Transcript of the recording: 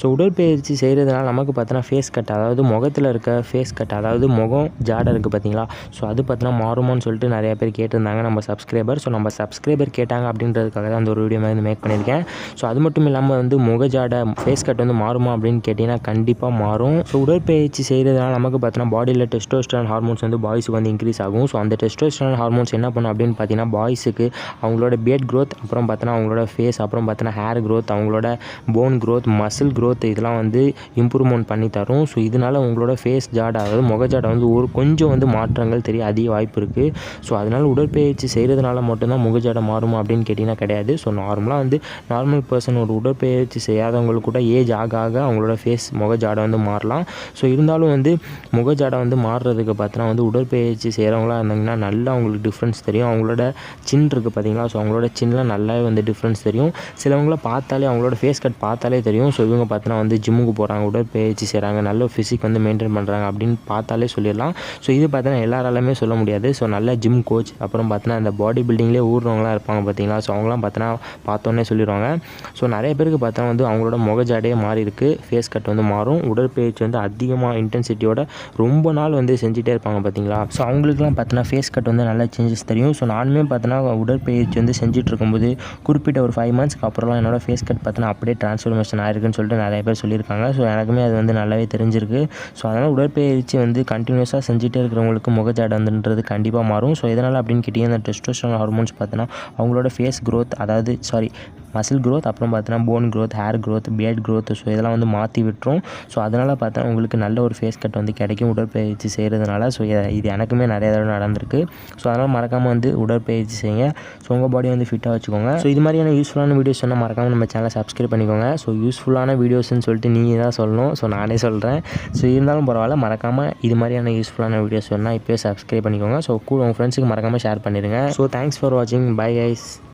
So உடற்பயிற்சி செய்கிறதுனால நமக்கு பார்த்தோன்னா ஃபேஸ் கட் அதாவது முகத்தில் இருக்க ஃபேஸ் கட் அதாவது முகம் ஜாடை இருக்குது பார்த்தீங்களா? ஸோ அது பார்த்தோன்னா மாறுமான்னு சொல்லிட்டு நிறைய பேர் கேட்டிருந்தாங்க நம்ம சப்ஸ்கிரைபர் ஸோ நம்ம சப்ஸ்கிரைபர் கேட்டாங்க அப்படின்றதுக்காக தான் அந்த ஒரு வீடியோ மாதிரி மேக் பண்ணியிருக்கேன். ஸோ அது மட்டும் இல்லாமல் வந்து முக ஜாடை ஃபேஸ் கட் வந்து மாறுமா அப்படின்னு கேட்டிங்கன்னா கண்டிப்பாக மாறும். ஸோ உடற்பயிற்சி செய்கிறதுனால நமக்கு பார்த்தோன்னா பாடியில் டெஸ்டோஸ்டரான் ஹார்மோன்ஸ் வந்து பாய்ஸுக்கு வந்து இன்க்ரீஸ் ஆகும். ஸோ அந்த டெஸ்டோஸ்டரான் ஹார்மோன்ஸ் என்ன பண்ணும் அப்படின்னு பார்த்தீங்கன்னா பாய்ஸுக்கு அவங்களோட பியட் க்ரோத் அப்புறம் பார்த்தோன்னா அவங்களோட ஃபேஸ் அப்புறம் பார்த்தோன்னா ஹேர் க்ரோத் அவங்களோட போன் க்ரோத் மசில் க்ரோத் இதெல்லாம் வந்து இம்ப்ரூவ்மெண்ட் பண்ணி தரும். ஸோ இதனால் உங்களோட ஃபேஸ் ஜாடை அதாவது முக வந்து ஒரு கொஞ்சம் வந்து மாற்றங்கள் தெரிய அதிக வாய்ப்பு இருக்குது ஸோ அதனால் உடற்பயிற்சி செய்கிறதுனால மட்டும்தான் முகஜாடை மாறுமா அப்படின்னு கேட்டிங்கன்னா கிடையாது. ஸோ நார்மலாக வந்து நார்மல் பர்சன் ஒரு உடற்பயிற்சி செய்யாதவங்களுக்கு கூட ஏஜ் ஆக ஆக அவங்களோட ஃபேஸ் முக ஜாடை வந்து மாறலாம். ஸோ இருந்தாலும் வந்து முகஜாடை வந்து மாறுறதுக்கு பார்த்தோன்னா வந்து உடற்பயிற்சி செய்கிறவங்களா இருந்தாங்கன்னா நல்லா அவங்களுக்கு டிஃப்ரென்ஸ் தெரியும். அவங்களோட சின் இருக்குது பார்த்தீங்களா? ஸோ அவங்களோட சின்னில் நல்லாவே வந்து டிஃப்ரென்ஸ் தெரியும். சிலவங்கள பார்த்தாலே அவங்களோட ஃபேஸ் கட் பார்த்தாலே தெரியும். ஸோ இவங்க பார்த்தோன்னா வந்து ஜிம்முக்கு போகிறாங்க உடற்பயிற்சி செய்கிறாங்க நல்ல ஃபிசிக் வந்து மெயின்டைன் பண்ணுறாங்க அப்படின்னு பார்த்தாலே சொல்லிடலாம். ஸோ இது பார்த்தோன்னா எல்லாராலுமே சொல்ல முடியாது. ஸோ நல்ல ஜிம் கோச் அப்புறம் பார்த்தோன்னா அந்த பாடி பில்டிங்லேயே ஊர்றவங்களாம் இருப்பாங்க பார்த்தீங்களா? ஸோ அவங்களாம் பார்த்தோன்னா பார்த்தோன்னே சொல்லிடுவாங்க. ஸோ நிறைய பேருக்கு பார்த்தா வந்து அவங்களோட முகஜாடையே மாறி இருக்குது ஃபேஸ் கட் வந்து மாறும். உடற்பயிற்சி வந்து அதிகமாக இன்டென்சிட்டியோட ரொம்ப நாள் வந்து செஞ்சுட்டே இருப்பாங்க பார்த்தீங்களா? ஸோ அவங்களுக்குலாம் பார்த்தோன்னா ஃபேஸ் கட் வந்து நல்ல சேஞ்சஸ் தெரியும். ஸோ நானுமே பார்த்தோன்னா உடற்பயிற்சி வந்து செஞ்சுட்டு இருக்கும்போது குறிப்பிட்ட ஒரு ஃபைவ் மந்த்ஸ்க்கு அப்புறம்லாம் என்னோட ஃபேஸ் கட் பார்த்தோன்னா அப்படியே ட்ரான்ஸ்ஃபர்மேஷன் ஆயிருக்குன்னு சொல்லிட்டு நிறைய பேர் சொல்லியிருக்காங்க. ஸோ எனக்குமே அது வந்து நல்லாவே தெரிஞ்சிருக்கு. ஸோ அதனால் உடற்பயிற்சி வந்து கண்டினியூஸாக செஞ்சுட்டே இருக்கிறவங்களுக்கு முகஜாடை வந்துன்றது கண்டிப்பாக மாறும். ஸோ எதனால் அப்படின்னு கேட்டிங்கன்னா இந்த டெஸ்டோஸ்டரான் ஹார்மோன்ஸ் பார்த்தினா அவங்களோட ஃபேஸ் க்ரோத் அதாவது சாரி மசில் க்ரோத் அப்புறம் பார்த்தோன்னா bone growth hair growth fat growth so இதெல்லாம் வந்து மாற்றி விட்டுரும். ஸோ அதனால் பார்த்தா உங்களுக்கு நல்ல ஒரு ஃபேஸ் கட் வந்து கிடைக்கும். உடற்பயிற்சி செய்கிறதுனால ஸோ இது எனக்குமே நிறைய தடவை நடந்திருக்கு. ஸோ அதனால் மறக்காமல் வந்து உடற்பயிற்சி செய்யுங்க. ஸோ உங்கள் பாடி வந்து ஃபிட்டாக வச்சுக்கோங்க. ஸோ இது மாதிரியான யூஸ்ஃபுல்லான வீடியோஸ் சொன்னால் மறக்காமல் நம்ம சேனலை சப்ஸ்கிரைப் பண்ணிக்கோங்க. ஸோ யூஸ்ஃபுல்லான வீடியோஸ்னு சொல்லிட்டு நீங்கள் தான் சொல்லணும். ஸோ நானே சொல்கிறேன் ஸோ இருந்தாலும் பரவாயில்ல மறக்காமல் இது மாதிரியான யூஸ்ஃபுல்லான வீடியோஸ் சொன்னால் இப்போயே சப்ஸ்கிரைப் பண்ணிக்கோங்க. ஸோ கூட உங்கள் ஃப்ரெண்ட்ஸுக்கு மறக்காமல் ஷேர் பண்ணிடுங்க. ஸோ தேங்க்ஸ் ஃபார் வாட்சிங் பை கைஸ்